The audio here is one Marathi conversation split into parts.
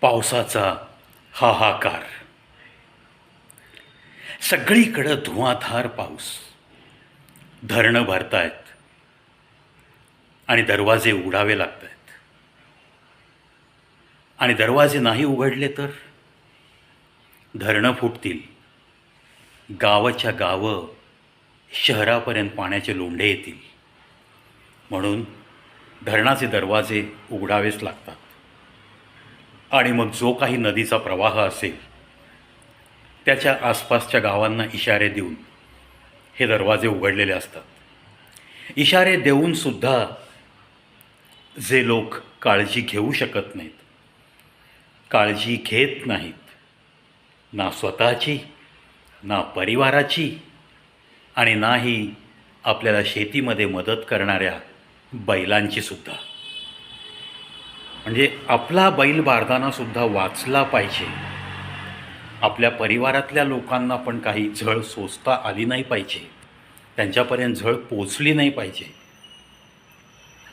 पावसाचा हाहाकार. सगळीकडं धुवाधार पाऊस. धरणं भरतायत. आणि दरवाजे उघडावे लागत आहेत आणि दरवाजे नाही उघडले तर? धरणं फुटतील. गावाच्या गावं शहरापर्यंत पाण्याचे लोंढे येतील. म्हणून धरणाचे दरवाजे उघडावेच लागतात. आणि मग जो काही नदीचा प्रवाह असेल त्याच्या आसपासच्या गावांना इशारे देऊन हे दरवाजे उघडलेले असतात. इशारे देऊनसुद्धा जे लोक काळजी घेऊ शकत नाहीत काळजी घेत नाहीत ना स्वतःची ना परिवाराची आणि नाही आपल्याला शेतीमध्ये मदत करणाऱ्या बैलांची सुद्धा. म्हणजे आपला बैल बारदानासुद्धा वाचला पाहिजे. आपल्या परिवारातल्या लोकांना पण काही झळ सोसता आली नाही पाहिजे. त्यांच्यापर्यंत झळ पोचली नाही पाहिजे.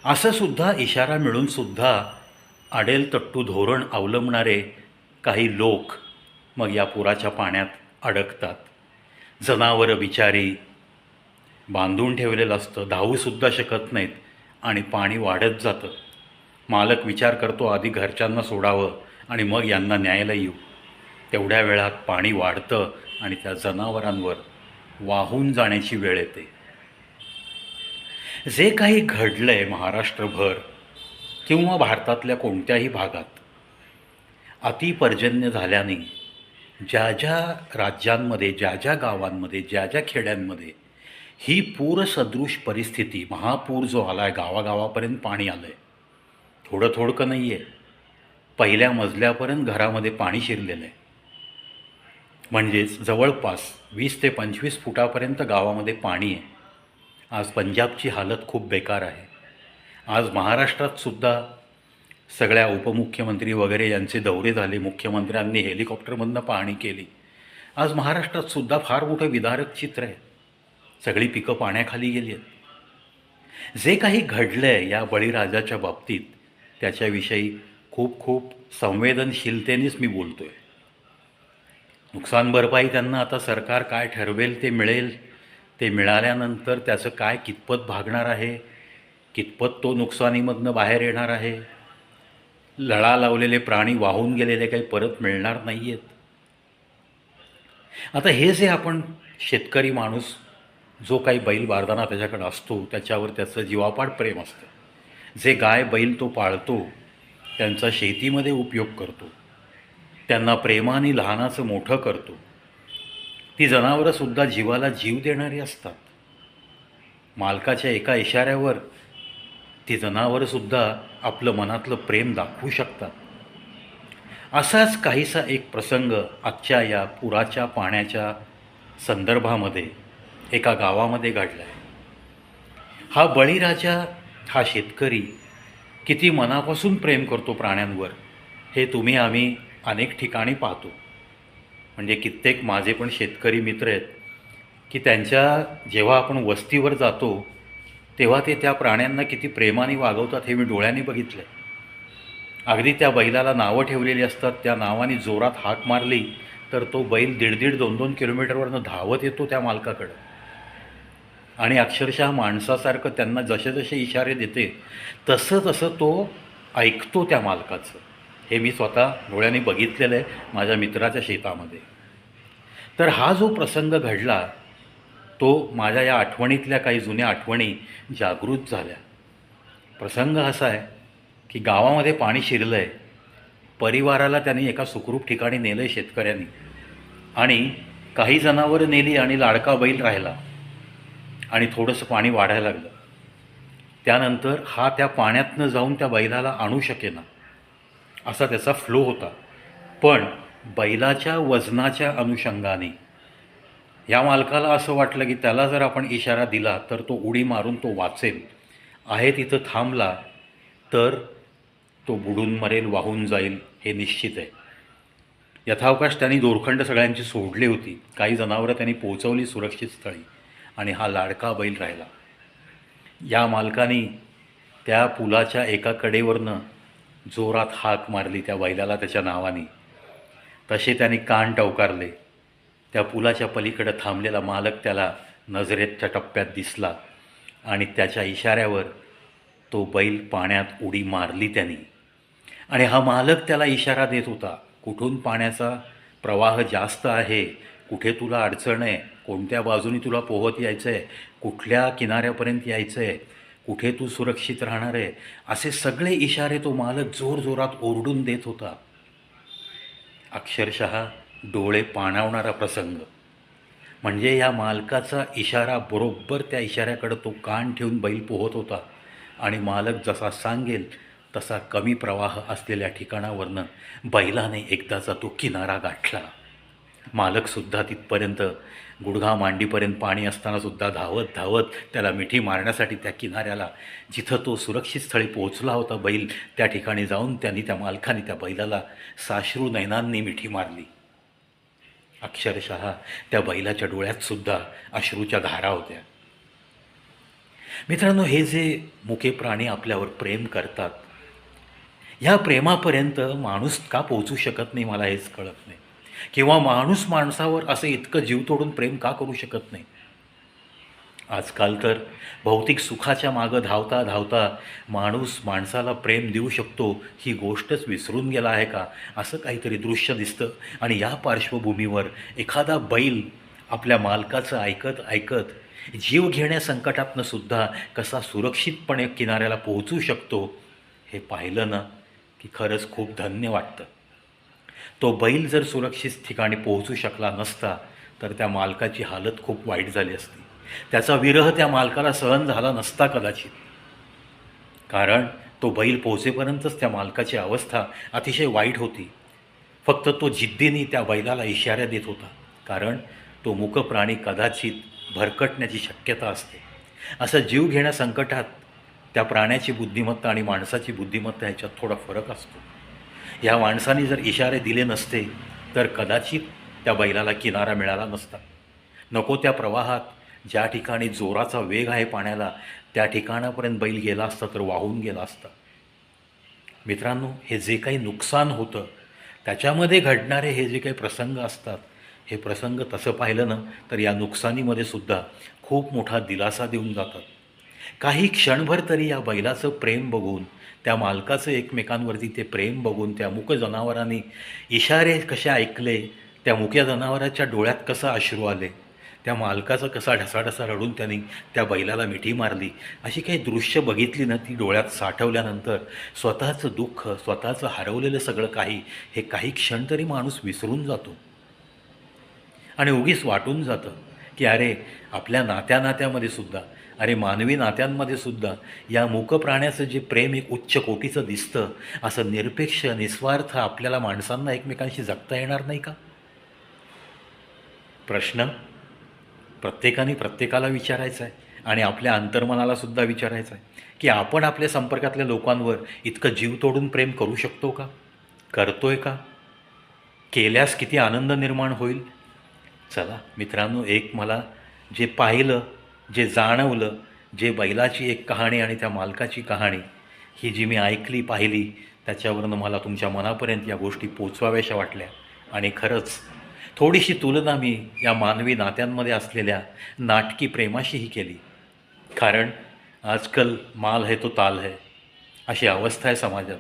असं सुद्धा इशारा मिळूनसुद्धा आडेल तट्टू धोरण अवलंबणारे काही लोक मग या पुराच्या पाण्यात अडकतात. जनावरं बिचारी बांधून ठेवलेलं असतं धावूसुद्धा शकत नाहीत आणि पाणी वाढत जातं. मालक विचार करतो आधी घरच्यांना सोडावं आणि मग यांना न्यायला येऊ. तेवढ्या वेळात पाणी वाढतं आणि त्या जनावरांवर वाहून जाण्याची वेळ येते. जे काही घडलं आहे महाराष्ट्रभर किंवा भारतातल्या कोणत्याही भागात अतिपर्जन्य झाल्याने ज्या ज्या राज्यांमध्ये ज्या ज्या गावांमध्ये ज्या ज्या खेड्यांमध्ये ही पूरसदृश परिस्थिती महापूर जो आला आहे गावागावापर्यंत पाणी आलं आहे थोडं थोडकं नाही आहे पहिल्या मजल्यापर्यंत घरामध्ये पाणी शिरलेलं आहे म्हणजेच जवळपास वीस ते पंचवीस फुटापर्यंत गावामध्ये पाणी आहे. आज पंजाबची हालत खूप बेकार आहे. आज महाराष्ट्रात सुद्धा सगळ्या उपमुख्यमंत्री वगैरे यांचे दौरे झाले. मुख्यमंत्र्यांनी हेलिकॉप्टरमधनं पाहणी केली. आज महाराष्ट्रात सुद्धा फार मोठं विदारक चित्र आहे. सगळी पिकं पाण्याखाली गेली आहेत. जे काही घडलं आहे या बळीराजाच्या बाबतीत त्याच्याविषयी खूप खूप संवेदनशीलतेनेच मी बोलतो आहे नुकसान भरपाई त्यांना आता सरकार काय ठरवेल ते मिळेल ते मिळाल्यानंतर त्याचं काय कितपत भागणार आहे कितपत तो नुकसानीमधनं बाहेर येणार आहे? लळा लावलेले प्राणी वाहून गेलेले काही परत मिळणार नाही आहेत आता हे जे आपण शेतकरी माणूस जो काही बैल बारदाना त्याच्याकडे असतो त्याच्यावर त्याचं जीवापाड प्रेम असतं. जे गाय बैल तो पाळतो त्यांचा शेतीमध्ये उपयोग करतो. त्यांना प्रेमाने लहानाचं मोठं करतो. ती जनावरंसुद्धा जीवाला जीव देणारी असतात. मालकाच्या एका इशाऱ्यावर ती जनावरंसुद्धा आपलं मनातलं प्रेम दाखवू शकतात. असाच काहीसा एक प्रसंग आजच्या या पुराच्या पाण्याच्या संदर्भामध्ये एका गावामध्ये घडला आहे हा बळीराजा हा शेतकरी किती मनापासून प्रेम करतो प्राण्यांवर हे तुम्ही आम्ही अनेक ठिकाणी पाहतो. म्हणजे कित्येक माझे पण शेतकरी मित्र आहेत की त्यांच्या जेव्हा आपण वस्तीवर जातो तेव्हा ते त्या प्राण्यांना किती प्रेमाने वागवतात हे मी डोळ्यांनी बघितलं आहे अगदी त्या बैलाला नावं ठेवलेली असतात त्या नावाने जोरात हाक मारली तर तो बैल दीड दीड दोन दोन किलोमीटरवरनं धावत येतो त्या मालकाकडं. आणि अक्षरशः माणसासारखं त्यांना जसे जसे इशारे देते तसं तसं तो ऐकतो त्या मालकाचं. हे मी स्वतः डोळ्यांनी बघितलेलं आहे माझ्या मित्राच्या शेतामध्ये. तर हा जो प्रसंग घडला तो माझ्या या आठवणीतल्या काही जुन्या आठवणी जागृत झाल्या. प्रसंग असा आहे की गावामध्ये पाणी शिरलं आहे परिवाराला त्यांनी एका सुखरूप ठिकाणी नेलं आहे शेतकऱ्यांनी. आणि काही जनावरं नेली आणि लाडका बैल राहिला. आणि थोडंसं पाणी वाढायला लागलं. त्यानंतर हा त्या पाण्यातनं जाऊन त्या बैलाला आणू शकेना असा त्याचा फ्लो होता. पण बैलाच्या वजनाच्या अनुषंगाने या मालकाला असं वाटलं की त्याला जर आपण इशारा दिला तर तो उडी मारून तो वाचेल. आहे तिथं थांबला तर तो बुडून मरेल वाहून जाईल हे निश्चित आहे. यथावकाश त्यांनी दोरखंड सगळ्यांची सोडली होती. काही जनावरं त्यांनी पोहोचवली सुरक्षित स्थळी. आणि हा लाडका बैल राहिला. या मालकाने त्या पुलाच्या एका कडेवरनं जोरात हाक मारली त्या बैलाला त्याच्या नावाने. तसे त्याने कान टवकारले. त्या पुलाच्या पलीकडं थांबलेला मालक त्याला नजरेच्या टप्प्यात दिसला आणि त्याच्या इशाऱ्यावर तो बैल पाण्यात उडी मारली त्याने. आणि हा मालक त्याला इशारा देत होता कुठून पाण्याचा प्रवाह जास्त आहे? कुठे तुला अडचण आहे? कोणत्या बाजूनी तुला पोहत यायचं आहे कुठल्या किनाऱ्यापर्यंत यायचं आहे कुठे तू सुरक्षित राहणार आहे? असे सगळे इशारे तो मालक जोरजोरात ओरडून देत होता. अक्षरशः डोळे पाणावणारा प्रसंग. म्हणजे या मालकाचा इशारा बरोबर त्या इशाऱ्याकडं तो कान ठेवून बैल पोहत होता. आणि मालक जसा सांगेल तसा कमी प्रवाह असलेल्या ठिकाणावरनं बैलाने एकदाचा तो किनारा गाठला. मालकसुद्धा तिथपर्यंत गुडघा मांडीपर्यंत पाणी असतानासुद्धा धावत धावत त्याला मिठी मारण्यासाठी त्या किनाऱ्याला जिथं तो सुरक्षित स्थळी पोहोचला होता बैल त्या ठिकाणी जाऊन त्यांनी त्या मालकाने त्या बैलाला साश्रू नयनांनी मिठी मारली. अक्षरशः त्या बैलाच्या डोळ्यातसुद्धा अश्रूच्या धारा होत्या. मित्रांनो हे जे मुके प्राणी आपल्यावर प्रेम करतात ह्या प्रेमापर्यंत माणूस का पोचू शकत नाही मला हेच कळत नाही. किंवा माणूस माणसावर असं इतकं जीव तोडून प्रेम का करू शकत नाही? आजकाल तर भौतिक सुखाच्या मागं धावता धावता माणूस माणसाला प्रेम देऊ शकतो ही गोष्टच विसरून गेला आहे का? असं काहीतरी दृश्य दिसतं आणि या पार्श्वभूमीवर एखादा बैल आपल्या मालकाचं ऐकत ऐकत जीव घेण्या संकटातनं सुद्धा कसा सुरक्षितपणे किनाऱ्याला पोहोचू शकतो हे पाहिलं ना की खरंच खूप धन्य वाटतं. तो बैल जर सुरक्षित ठिकाणी पोहोचू शकला नसता तर त्या मालकाची हालत खूप वाईट झाली असती. त्याचा विरह त्या मालकाला सहन झाला नसता कदाचित. कारण तो बैल पोहोचेपर्यंतच त्या मालकाची अवस्था अतिशय वाईट होती. फक्त तो जिद्दीने त्या बैलाला इशारा देत होता कारण तो मूक प्राणी कदाचित भरकटण्याची शक्यता असते. असं जीव घेण्या संकटात त्या प्राण्याची बुद्धिमत्ता आणि माणसाची बुद्धिमत्ता ह्याच्यात थोडा फरक असतो. ह्या माणसाने जर इशारे दिले नसते तर कदाचित त्या बैलाला किनारा मिळाला नसता. नको त्या प्रवाहात ज्या ठिकाणी जोराचा वेग आहे पाण्याला त्या ठिकाणापर्यंत बैल गेला असता तर वाहून गेला असता. मित्रांनो हे जे काही नुकसान होतं त्याच्यामध्ये घडणारे हे जे काही प्रसंग असतात हे प्रसंग तसं पाहिलं ना तर या नुकसानीमध्ये सुद्धा खूप मोठा दिलासा देऊन जातात. काही क्षणभर तरी या बैलाचं प्रेम बघून त्या मालकाचं एकमेकांवरती ते प्रेम बघून त्या मुक जनावरांनी इशारे कसे ऐकले त्या मुक्या जनावराच्या डोळ्यात कसं अश्रू आले त्या मालकाचा कसा ढसाढसा रडून त्यांनी त्या बैलाला मिठी मारली अशी काही दृश्य बघितली ना ती डोळ्यात साठवल्यानंतर स्वतःचं दुःख स्वतःचं हरवलेलं सगळं काही हे काही क्षण तरी माणूस विसरून जातो. आणि उगीच वाटून जातं की अरे आपल्या नात्या नात्यामध्ये सुद्धा अरे मानवी नात्यांमध्ये सुद्धा या मूक प्राण्याचं जे प्रेम एक उच्च कोटीचं दिसतं असं निरपेक्ष निस्वार्थ आपल्याला माणसांना एकमेकांशी जगता येणार नाही का? प्रश्न प्रत्येकाने प्रत्येकाला विचारायचा आहे आणि आपल्या अंतर्मनाला सुद्धा विचारायचं आहे की आपण आपल्या संपर्कातल्या लोकांवर इतकं जीव तोडून प्रेम करू शकतो का? करतोय का? केल्यास किती आनंद निर्माण होईल? चला मित्रांनो एक मला जे पाहिलं जे जाणवलं जे बैलाची एक कहाणी आणि त्या मालकाची कहाणी ही जी मी ऐकली पाहिली त्याच्यावरनं मला तुमच्या मनापर्यंत या गोष्टी पोचवाव्याशा वाटल्या. आणि खरंच थोडीशी तुलना मी या मानवी नात्यांमध्ये असलेल्या नाटकी प्रेमाशीही केली. कारण आजकाल माल है तो ताल है अशी अवस्था आहे समाजात.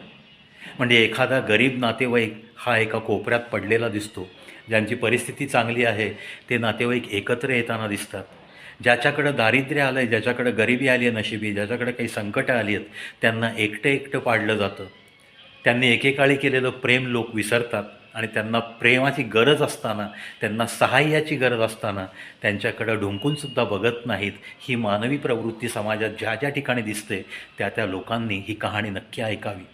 म्हणजे एखादा गरीब नातेवाईक हा एका कोपऱ्यात पडलेला दिसतो. ज्यांची परिस्थिती चांगली आहे ते नातेवाईक एकत्र येताना दिसतात. ज्याच्याकडं दारिद्र्य आलं आहे ज्याच्याकडं गरिबी आली आहे नशिबी ज्याच्याकडे काही संकटं आली आहेत त्यांना एकटं एकटं पाडलं जातं. त्यांनी एकेकाळी केलेलं प्रेम लोक विसरतात आणि त्यांना प्रेमाची गरज असताना त्यांना सहाय्याची गरज असताना त्यांच्याकडं ढुंकूनसुद्धा बघत नाहीत. ही मानवी प्रवृत्ती समाजात ज्या ज्या ठिकाणी दिसते त्या त्या लोकांनी ही कहाणी नक्की ऐकावी.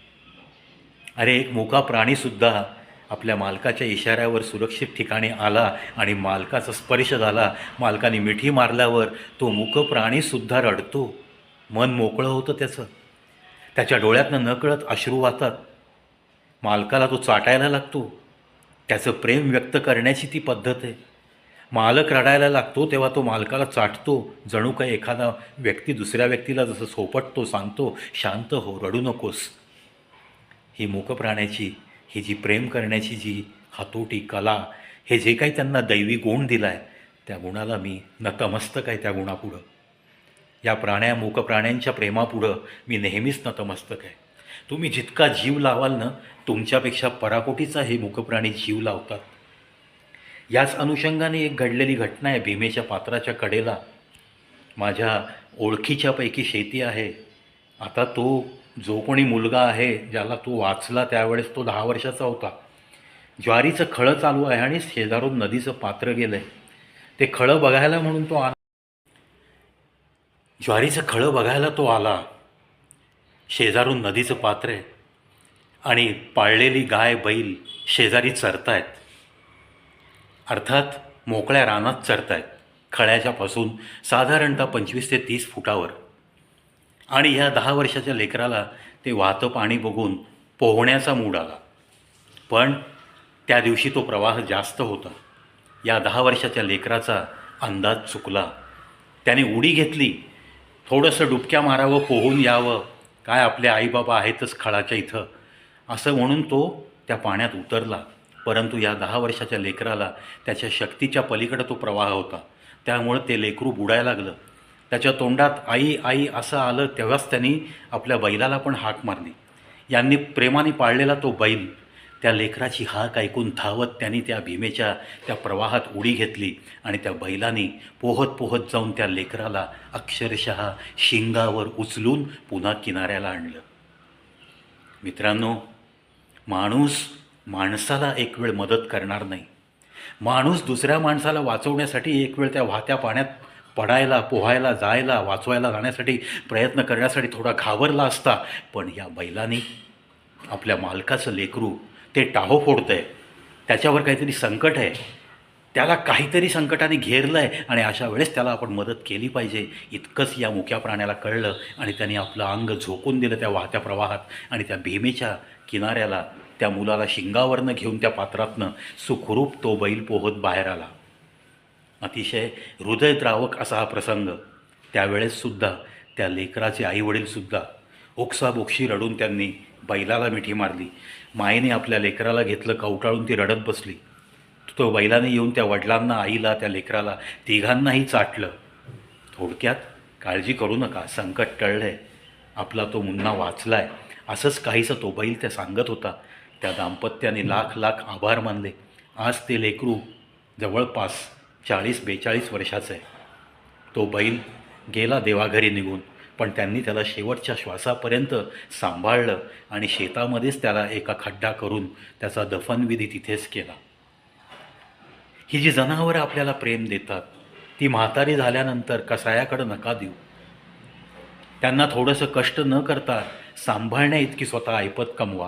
अरे एक मोका प्राणीसुद्धा आपल्या मालकाच्या इशाऱ्यावर सुरक्षित ठिकाणी आला आणि मालकाचा स्पर्श झाला. मालकाने मिठी मारल्यावर तो मूक प्राणीसुद्धा रडतो. मन मोकळं होतं त्याचं. त्याच्या डोळ्यातनं नकळत अश्रू वाहतात. मालकाला तो चाटायला लागतो. त्याचं प्रेम व्यक्त करण्याची ती पद्धत आहे. मालक रडायला लागतो तेव्हा तो मालकाला चाटतो. जणू काही एखादा व्यक्ती दुसऱ्या व्यक्तीला जसं सोपटतो सांगतो शांत हो रडू नकोस. ही मूकप्राण्याची ही जी प्रेम करण्याची जी हातोटी कला हे जे काही त्यांना दैवी गुण दिला आहे त्या गुणाला मी नतमस्तक आहे त्या गुणापुढं. या प्राण्या मूकप्राण्यांच्या प्रेमापुढं मी नेहमीच नतमस्तक आहे. तुम्ही जितका जीव लावाल ना तुमच्यापेक्षा पराकोटीचा हे मूकप्राणी जीव लावतात. याच अनुषंगाने एक घडलेली घटना आहे भीमेच्या पात्राच्या कडेला. माझ्या ओळखीच्यापैकी शेती आहे. आता तो जो कोणी मुलगा आहे ज्याला तो वाचला त्यावेळेस तो दहा वर्षाचा होता. ज्वारीचं खळं चालू आहे आणि शेजारून नदीचं पात्र गेलं आहे ते खळं बघायला म्हणून तो आला. ज्वारीचं खळं बघायला तो आला. शेजारून नदीचं पात्र आहे. आणि पाळलेली गाय बैल शेजारी चरतायत. अर्थात मोकळ्या रानात चरतायत. खळ्याच्यापासून साधारणतः पंचवीस ते तीस फुटावर. आणि ह्या दहा वर्षाच्या लेकराला ते वाहतं पाणी बघून पोहण्याचा मूड आला. पण त्या दिवशी तो प्रवाह जास्त होता. या दहा वर्षाच्या लेकराचा अंदाज चुकला. त्याने उडी घेतली. थोडंसं डुबक्या मारावं पोहून यावं. काय आपले आईबाबा आहेतच खळाच्या इथं. असं म्हणून तो त्या पाण्यात उतरला. परंतु या दहा वर्षाच्या लेकराला त्याच्या शक्तीच्या पलीकडे तो प्रवाह होता. त्यामुळं ते लेकरू बुडायला लागलं. त्याच्या तोंडात आई आई असं आलं तेव्हाच त्यांनी आपल्या बैलाला पण हाक मारली. यांनी प्रेमाने पाळलेला तो बैल त्या लेकराची हाक ऐकून धावत त्यांनी त्या भीमेच्या त्या प्रवाहात उडी घेतली आणि त्या बैलाने पोहत पोहत जाऊन त्या लेकराला अक्षरशः शिंगावर उचलून पुन्हा किनाऱ्याला आणलं. मित्रांनो माणूस माणसाला एक वेळ मदत करणार नाही. माणूस दुसऱ्या माणसाला वाचवण्यासाठी एक वेळ त्या वाहत्या पाण्यात पडायला पोहायला जायला वाचवायला जाण्यासाठी प्रयत्न करण्यासाठी थोडा घाबरला असता पण या बैलाने आपल्या मालकाचं लेकरू ते टाहो फोडतं आहे त्याच्यावर काहीतरी संकट आहे. त्याला काहीतरी संकटाने घेरलं आहे आणि अशा वेळेस त्याला आपण मदत केली पाहिजे. इतकंच या मुक्या प्राण्याला कळलं आणि त्याने आपलं अंग झोकून दिलं त्या वाहत्या प्रवाहात आणि त्या भीमेच्या किनाऱ्याला त्या मुलाला शिंगावरनं घेऊन त्या पात्रातनं सुखरूप तो बैल पोहत बाहेर आला. अतिशय हृदयद्रावक असा हा प्रसंग. त्यावेळेससुद्धा त्या लेकराचे आईवडीलसुद्धा ओक्साबोक्षी रडून त्यांनी बैलाला मिठी मारली. मायेने आपल्या लेकराला घेतलं कवटाळून ती रडत बसली. तो बैलाने येऊन त्या वडिलांना आईला त्या लेकराला तिघांनाही चाटलं. थोडक्यात काळजी करू नका संकट टळलं आहे आपला तो मुन्ना वाचला आहे असंच काहीसं तो बैल त्या सांगत होता. त्या दाम्पत्याने लाख लाख आभार मानले. आज ते लेकरू जवळपास चाळीस बेचाळीस वर्षाचं आहे. तो बैल गेला देवाघरी निघून पण त्यांनी त्याला शेवटच्या श्वासापर्यंत सांभाळलं आणि शेतामध्येच त्याला एका खड्डा करून त्याचा दफनविधी तिथेच केला. ही जी जनावरं आपल्याला प्रेम देतात ती म्हातारी झाल्यानंतर कसायाकडं नका देऊ. त्यांना थोडंसं कष्ट न करता सांभाळण्या इतकी स्वतः ऐपत कमवा.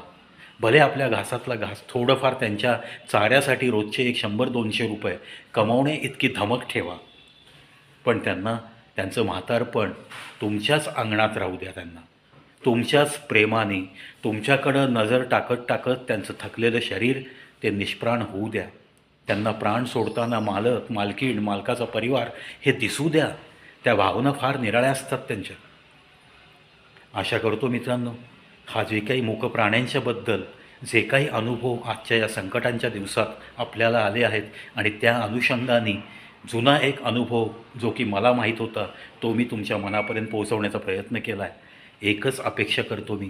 भले आपल्या घासातला घास थोडंफार त्यांच्या चाऱ्यासाठी रोजचे एक शंभर दोनशे रुपये कमावणे इतकी धमक ठेवा. पण त्यांना त्यांचं म्हातारपण तुमच्याच अंगणात राहू द्या त्यांना. तुमच्याच प्रेमाने तुमच्याकडं नजर टाकत टाकत त्यांचं थकलेलं शरीर ते निष्प्राण होऊ द्या. त्यांना प्राण सोडताना मालक मालकीण मालकाचा परिवार हे दिसू द्या. त्या भावना फार निराळ्या असतात त्यांच्या. आशा करतो मित्रांनो हा जे काही मूक प्राण्यांच्याबद्दल जे काही अनुभव आजच्या या संकटांच्या दिवसात आपल्याला आले आहेत आणि त्या अनुषंगाने जुना एक अनुभव जो की मला माहीत होता तो मी तुमच्या मनापर्यंत पोहोचवण्याचा प्रयत्न केला आहे एकच अपेक्षा करतो मी.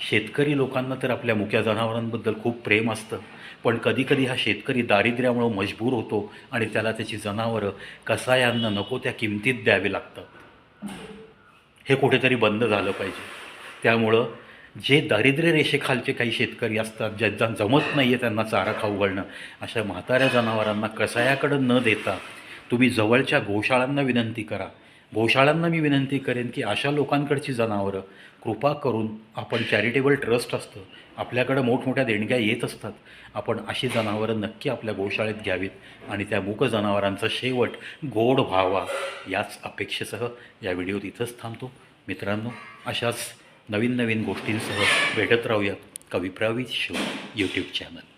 शेतकरी लोकांना तर आपल्या मुक्या जनावरांबद्दल खूप प्रेम असतं पण कधीकधी हा शेतकरी दारिद्र्यामुळं मजबूर होतो आणि त्याला त्याची जनावरं कसायांना नको त्या किमतीत द्यावी लागतात. हे कुठेतरी बंद झालं पाहिजे. त्यामुळं जे दारिद्र्य रेषेखालचे काही शेतकरी असतात ज्यांना जमत नाही आहे त्यांना चारा खाऊ घालणं अशा म्हाताऱ्या जनावरांना कसायाकडं न देता तुम्ही जवळच्या गोशाळांना विनंती करा. गोशाळांना मी विनंती करेन की अशा लोकांकडची जनावरं कृपा करून आपण चॅरिटेबल ट्रस्ट असतं आपल्याकडं मोठमोठ्या देणग्या येत असतात आपण अशी जनावरं नक्की आपल्या गोशाळेत घ्यावीत आणि त्या मूक जनावरांचा शेवट गोड व्हावा याच अपेक्षेसह या व्हिडिओत इथंच थांबतो. मित्रांनो अशाच नवीन नवीन गोष्टींसह भेटत राहूयात कविप्रावी शो यूट्यूब चॅनल